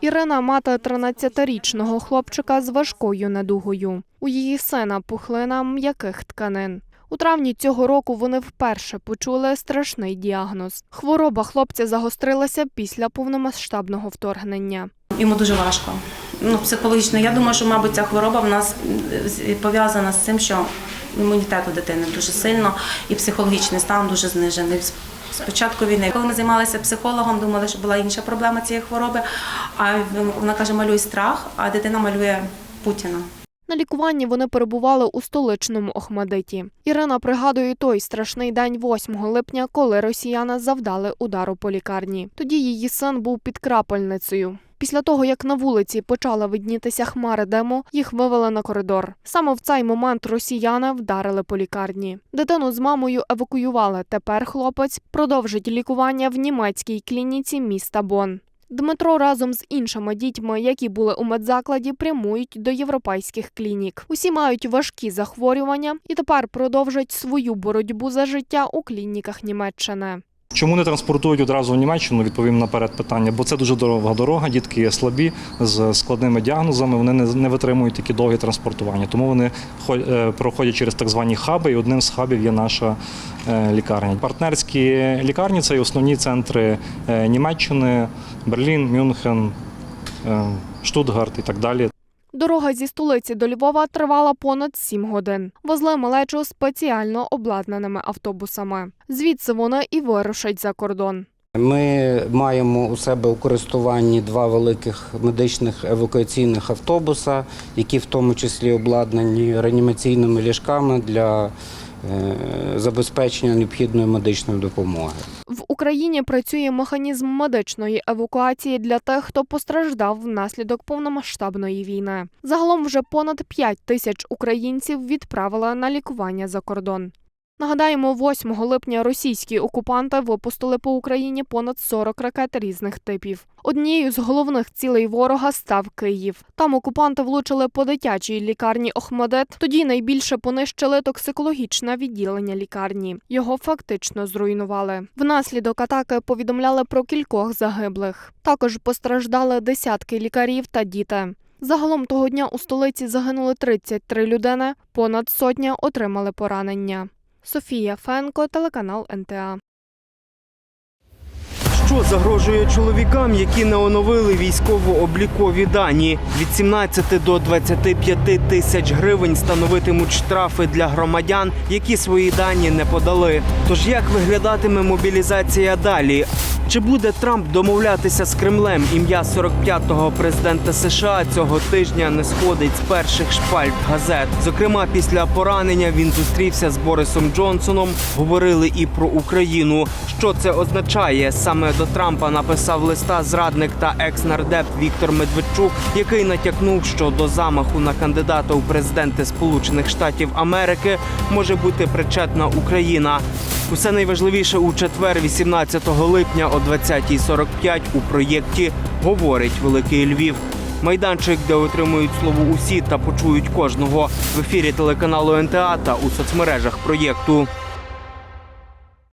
Ірина мати 13-річного хлопчика з важкою недугою. У її сина пухлина м'яких тканин. У травні цього року вони вперше почули страшний діагноз. Хвороба хлопця загострилася після повномасштабного вторгнення. Йому дуже важко. Ну, психологічно. Я думаю, що, мабуть, ця хвороба в нас е, пов'язана з цим, що імунітет у дитини дуже сильно і психологічний стан дуже знижений. З- З початку війни, коли ми займалися психологом, думали, що була інша проблема цієї хвороби. А вона каже, малюй страх, а дитина малює Путіна. На лікуванні вони перебували у столичному Охмадиті. Ірина пригадує той страшний день 8 липня, коли росіяни завдали удару по лікарні. Тоді її син був під крапельницею. Після того, як на вулиці почала виднітися хмари диму, їх вивели на коридор. Саме в цей момент росіяни вдарили по лікарні. Дитину з мамою евакуювали. Тепер хлопець продовжить лікування в німецькій клініці міста Бон. Дмитро разом з іншими дітьми, які були у медзакладі, прямують до європейських клінік. Усі мають важкі захворювання і тепер продовжать свою боротьбу за життя у клініках Німеччини. Чому не транспортують одразу в Німеччину? Відповім наперед питання, бо це дуже довга дорога. Дітки є слабі з складними діагнозами. Вони не, витримують такі довгі транспортування. Тому вони е, проходять через так звані хаби, і одним з хабів є наша е, лікарня. Партнерські лікарні це і основні центри е, Німеччини, Берлін, Мюнхен, Штутгарт і так далі. Дорога зі столиці до Львова тривала понад 7 годин. Возли малечу спеціально обладнаними автобусами. Звідси вони і вирушать за кордон. Ми маємо у себе у користуванні два великих медичних евакуаційних автобуса, які в тому числі обладнані реанімаційними ліжками для е, забезпечення необхідної медичної допомоги. Україні працює механізм медичної евакуації для тих, хто постраждав внаслідок повномасштабної війни. Загалом вже понад 5 тисяч українців відправили на лікування за кордон. Нагадаємо, 8 липня російські окупанти випустили по Україні понад 40 ракет різних типів. Однією з головних цілей ворога став Київ. Там окупанти влучили по дитячій лікарні Охмадет. Тоді найбільше понищили токсикологічне відділення лікарні. Його фактично зруйнували. Внаслідок атаки повідомляли про кількох загиблих. Також постраждали десятки лікарів та діти. Загалом того дня у столиці загинули 33 людини, понад сотня отримали поранення. Софія Фенко, телеканал НТА. Що загрожує чоловікам, які не оновили військово-облікові дані? Від 17 до 25 тисяч гривень становитимуть штрафи для громадян, які свої дані не подали. Тож як виглядатиме мобілізація далі? Чи буде Трамп домовлятися з Кремлем? Ім'я 45-го президента США цього тижня не сходить з перших шпальт газет. Зокрема, після поранення він зустрівся з Борисом Джонсоном. Говорили і про Україну. Що це означає? Саме до Трампа написав листа зрадник та екс-нардеп Віктор Медведчук, який натякнув, що до замаху на кандидата у президенти Сполучених Штатів Америки може бути причетна Україна. Усе найважливіше у четвер, 18 липня о 20.45 у проєкті говорить Великий Львів. Майданчик, де отримують слово усі та почують кожного в ефірі телеканалу НТА та у соцмережах проєкту.